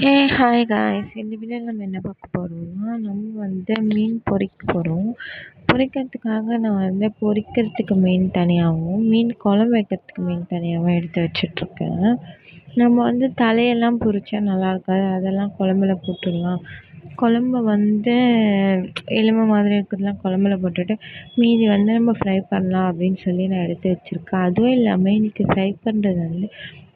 Hey hi guys இந்த வீடியோவில் நம்ம என்ன பார்க்க போகிறோம்னா நம்ம வந்து மீன் பொறிக்க போகிறோம் பொரிக்கிறதுக்காக நான் வந்து பொறிக்கிறதுக்கு மீன் தனியாகவும் மீன் குழம்பு வைக்கிறதுக்கு மீன் தனியாகவும் எடுத்து வச்சிட்ருக்கேன். நம்ம வந்து தலையெல்லாம் பொறிச்சா நல்லா இருக்காது. அதெல்லாம் குழம்புல போட்டுடலாம். குழம்ப வந்து எலும்பு மாதிரி இருக்கிறதுலாம் குழம்புல போட்டுட்டு மீதி வந்து நம்ம ஃப்ரை பண்ணலாம் அப்படின்னு சொல்லி நான் எடுத்து வச்சுருக்கேன். அதுவும் இல்லாமல் எனக்கு ஃப்ரை பண்ணுறது வந்து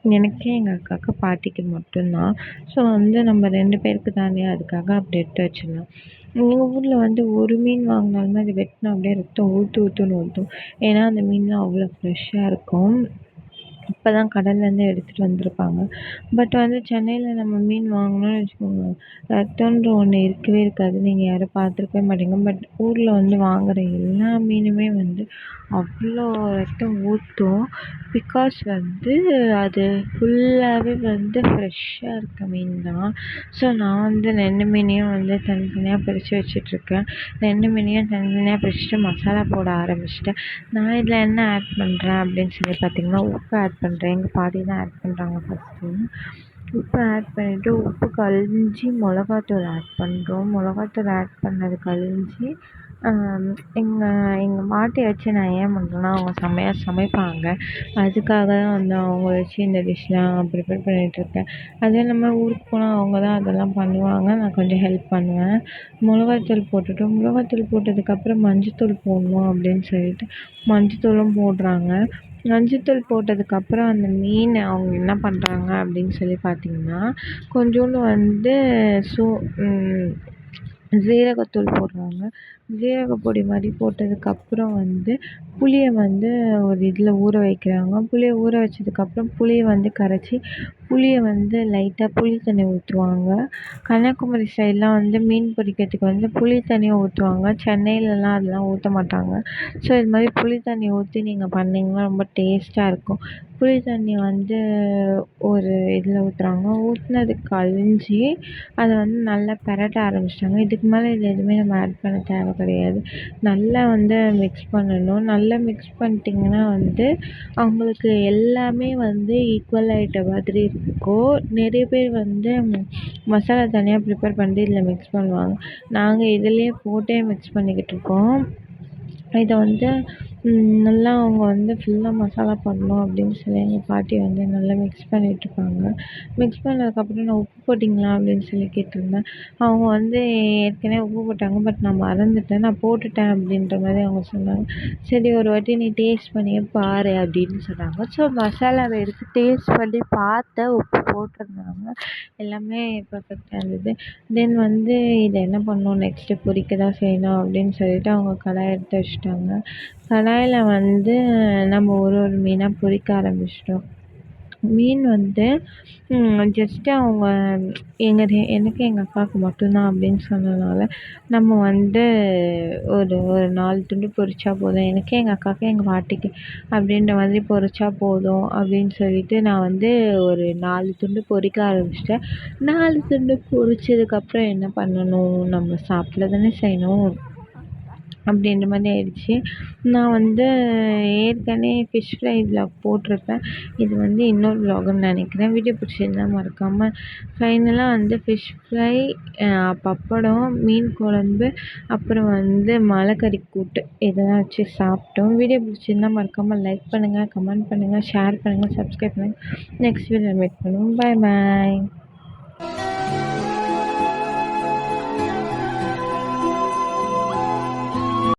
எனக்கு எங்கள் அக்காவுக்கு பாட்டிக்கு மட்டும்தான். ஸோ வந்து நம்ம ரெண்டு பேருக்கு தானே அதுக்காக அப்படி எடுத்து வச்சிடலாம் எங்கள் ஊரில் வந்து ஒரு மீன் வாங்கினாலுமே அது வெட்டினா அப்படியே ரத்தம் ஊற்று ஊற்றுன்னு ஊற்றும் ஏன்னா அந்த மீன்லாம் அவ்வளோ ஃப்ரெஷ்ஷாக இருக்கும். இப்போ தான் கடல்லேருந்து எடுத்துகிட்டு வந்திருப்பாங்க. பட் வந்து சென்னையில் நம்ம மீன் வாங்கினோம்னு வச்சுக்கோங்க. ரத்தம்ன்ற ஒன்று இருக்கவே இருக்காது. நீங்கள் யாரும் பார்த்துருக்கவே மாட்டீங்க. பட் ஊரில் வந்து வாங்குகிற எல்லா மீனுமே வந்து அவ்வளோ ரத்தம் ஊற்றும் பிகாஸ் வந்து அது ஃபுல்லாகவே வந்து ஃப்ரெஷ்ஷாக இருக்க மீன் தான். ஸோ நான் வந்து ரெண்டு மீனையும் வந்து தனித்தனியாக பிரித்து வச்சிட்ருக்கேன் ரெண்டு மீனையும் தனித்தனியாக பிரிச்சுட்டு மசாலா போட ஆரம்பிச்சிட்டேன். நான் இதில் என்ன ஆட் பண்ணுறேன் அப்படின்னு சொல்லி பார்த்தீங்கன்னா உப்பு ஆட் பண்ணுறேன் எங்கள் பாட்டி தான் ஆட் பண்ணுறாங்க ஃபஸ்ட்டு உப்பு ஆட் பண்ணிவிட்டு உப்பு கழிஞ்சி மிளகாத்தூள் ஆட் பண்ணுறோம் மிளகாத்தூள் ஆட் பண்ணது கழிஞ்சி எங்கள் எங்கள் பாட்டியை வச்சு நான் ஏன் பண்ணுறேன்னா அவங்க செம்மையாக சமைப்பாங்க. அதுக்காக தான் வந்து அவங்க வச்சு இந்த டிஷ்லாம் ப்ரிப்பேர் பண்ணிகிட்ருக்கேன் அதுவும் இல்லாமல் ஊருக்கு போனால் அவங்க தான் அதெல்லாம் பண்ணுவாங்க. நான் கொஞ்சம் ஹெல்ப் பண்ணுவேன். மிளகாத்தூள் போட்டுட்டோம் மிளகாத்தூள் போட்டதுக்கப்புறம் மஞ்சத்தூள் போடணும் அப்படின்னு சொல்லிட்டு மஞ்சத்தூளும் போடுறாங்க. மஞ்சத்தூள் போட்டதுக்கப்புறம் அந்த மீன் அவங்க என்ன பண்ணுறாங்க அப்படின்னு சொல்லி பார்த்தீங்கன்னா கொஞ்சோண்டு வந்து சோ ஜீரகத்தூள் போடுறாங்க. ஜீரகப்பொடி மாதிரி போட்டதுக்கப்புறம் வந்து புளியை வந்து ஒரு இதில் ஊற வைக்கிறாங்க. புளியை ஊற வச்சதுக்கப்புறம் புளியை வந்து கரைச்சி புளியை வந்து லைட்டாக புளி தண்ணி ஊற்றுவாங்க கன்னியாகுமரி சைட்லாம் வந்து மீன் பிடிக்கிறதுக்கு வந்து புளி தண்ணியை ஊற்றுவாங்க சென்னையிலலாம் அதெல்லாம் ஊற்ற மாட்டாங்க. ஸோ இது மாதிரி புளி தண்ணி ஊற்றி நீங்கள் பண்ணிங்கன்னா ரொம்ப டேஸ்ட்டாக இருக்கும். புளி தண்ணி வந்து ஒரு இதில் ஊற்றுறாங்க ஊற்றுனது கழிஞ்சி அதை வந்து நல்லா பிரட்ட ஆரம்பிச்சிட்டாங்க. இதுக்கு மேலே இது எதுவுமே நம்ம ஆட் பண்ண தேவை கிடையாது. நல்லா வந்து மிக்ஸ் பண்ணணும். நல்லா மிக்ஸ் பண்ணிட்டிங்கன்னா வந்து அவங்களுக்கு எல்லாமே வந்து ஈக்குவல் ஆகிட்ட மாதிரி இருக்கும். நிறைய பேர் வந்து மசாலா தனியாக ப்ரிப்பேர் பண்ணிட்டு இதில் மிக்ஸ் பண்ணுவாங்க. நாங்கள் இதிலேயே போட்டே மிக்ஸ் பண்ணிக்கிட்டு இருக்கோம். இதை வந்து நல்லா அவங்க வந்து ஃபுல்லாக மசாலா பண்ணணும் அப்படின்னு சொல்லி எங்கள் பாட்டி வந்து நல்லா மிக்ஸ் பண்ணிகிட்ருப்பாங்க மிக்ஸ் பண்ணதுக்கப்புறம் நான் உப்பு போட்டிங்களா அப்படின்னு சொல்லி கேட்டிருந்தேன். அவங்க வந்து ஏற்கனவே உப்பு போட்டாங்க பட் நான் மறந்துட்டேன். நான் போட்டுட்டேன் அப்படின்ற மாதிரி அவங்க சொன்னாங்க. சரி ஒரு வாட்டி நீ டேஸ்ட் பண்ணியே பாரு அப்படின்னு சொன்னாங்க. ஸோ மசாலாவை எடுத்து டேஸ்ட் பண்ணி பார்த்தேன் உப்பு போட்டிருந்தாங்க. எல்லாமே பர்ஃபெக்டாக இருந்தது. தென் வந்து இதை என்ன பண்ணணும்? நெக்ஸ்ட்டு பொரிக்க தான் செய்யணும் அப்படின்னு சொல்லிட்டு அவங்க கடாய் எடுத்து வச்சுட்டாங்க. கடாயில் வந்து நம்ம ஒரு ஒரு மீனாக பொரிக்க ஆரம்பிச்சிட்டோம். மீன் வந்து ஜஸ்ட்டு அவங்க எங்கள் எனக்கு எங்கள் அக்காவுக்கு மட்டும்தான் அப்படின்னு சொன்னதுனால நம்ம வந்து ஒரு ஒரு நாலு துண்டு பொரிச்சா போதும். எனக்கு எங்கள் அக்காவுக்கு எங்கள் பாட்டிக்கு அப்படின்ற மாதிரி பொரிச்சா போதும் அப்படின்னு சொல்லிட்டு நான் வந்து ஒரு நாலு துண்டு பொரிக்க ஆரம்பிச்சிட்டேன். நாலு துண்டு பொரித்ததுக்கப்புறம் என்ன பண்ணணும்? நம்ம சாப்பிட தானே செய்யணும். அப்படின்ற மாதிரி ஆயிடுச்சு. நான் வந்து ஏற்கனவே ஃபிஷ் ஃப்ரை விலாக் போட்டிருப்பேன். இது வந்து இன்னொரு விலாகுன்னு நினைக்கிறேன். வீடியோ பிடிச்சிருந்தா மறக்காமல் ஃபைனலாக வந்து ஃபிஷ் ஃப்ரை பப்படம் மீன் குழம்பு அப்புறம் வந்து மலைக்கறி கூட்டு இதெல்லாம் வச்சு சாப்பிட்டோம். வீடியோ பிடிச்சிருந்தா மறக்காமல் லைக் பண்ணுங்கள் கமெண்ட் பண்ணுங்கள் ஷேர் பண்ணுங்கள் சப்ஸ்கிரைப் பண்ணுங்கள் நெக்ஸ்ட் வீடியோ மீட் பண்ணுவோம். பாய் பாய்